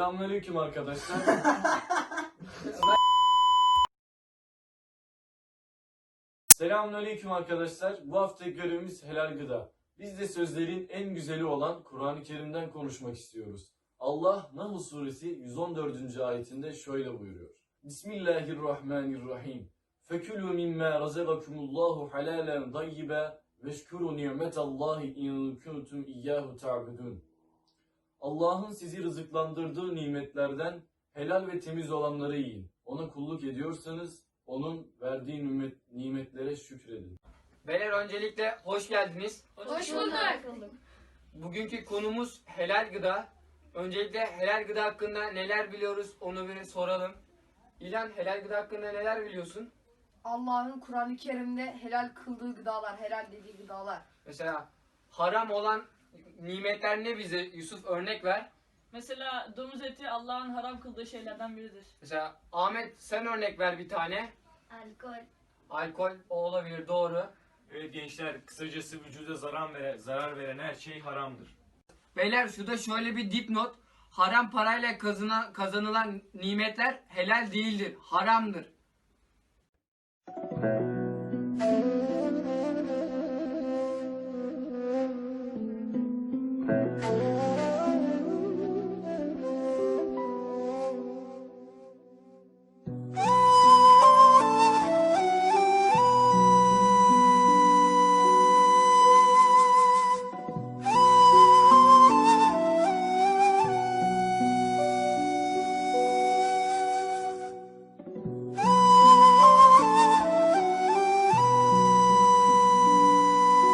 Selamünaleyküm arkadaşlar. Selamünaleyküm arkadaşlar. Bu haftaki görevimiz helal gıda. Biz de sözlerin en güzeli olan Kur'an-ı Kerim'den konuşmak istiyoruz. Allah Nahl suresi 114. ayetinde şöyle buyuruyor. Bismillahirrahmanirrahim. Fekülü mimmâ razakakumullahu halalen dayyibe veşkuru nimetallahi in kuntum iyyahu ta'budun. Allah'ın sizi rızıklandırdığı nimetlerden helal ve temiz olanları yiyin. Ona kulluk ediyorsanız onun verdiği nimet, nimetlere şükredin. Beyler öncelikle hoş geldiniz. Hoş bulduk. Bugünkü konumuz helal gıda. Öncelikle helal gıda hakkında neler biliyoruz onu bir soralım. İlan helal gıda hakkında neler biliyorsun? Allah'ın Kur'an-ı Kerim'de helal kıldığı gıdalar, helal dediği gıdalar. Mesela haram olan nimetler ne bize? Yusuf örnek ver. Mesela domuz eti Allah'ın haram kıldığı şeylerden biridir. Mesela Ahmet sen örnek ver bir tane. Alkol. Alkol o olabilir doğru. Evet gençler, kısacası vücuda zarar veren, zarar veren her şey haramdır. Beyler şurada şöyle bir dipnot. Haram parayla kazana, kazanılan nimetler helal değildir, haramdır.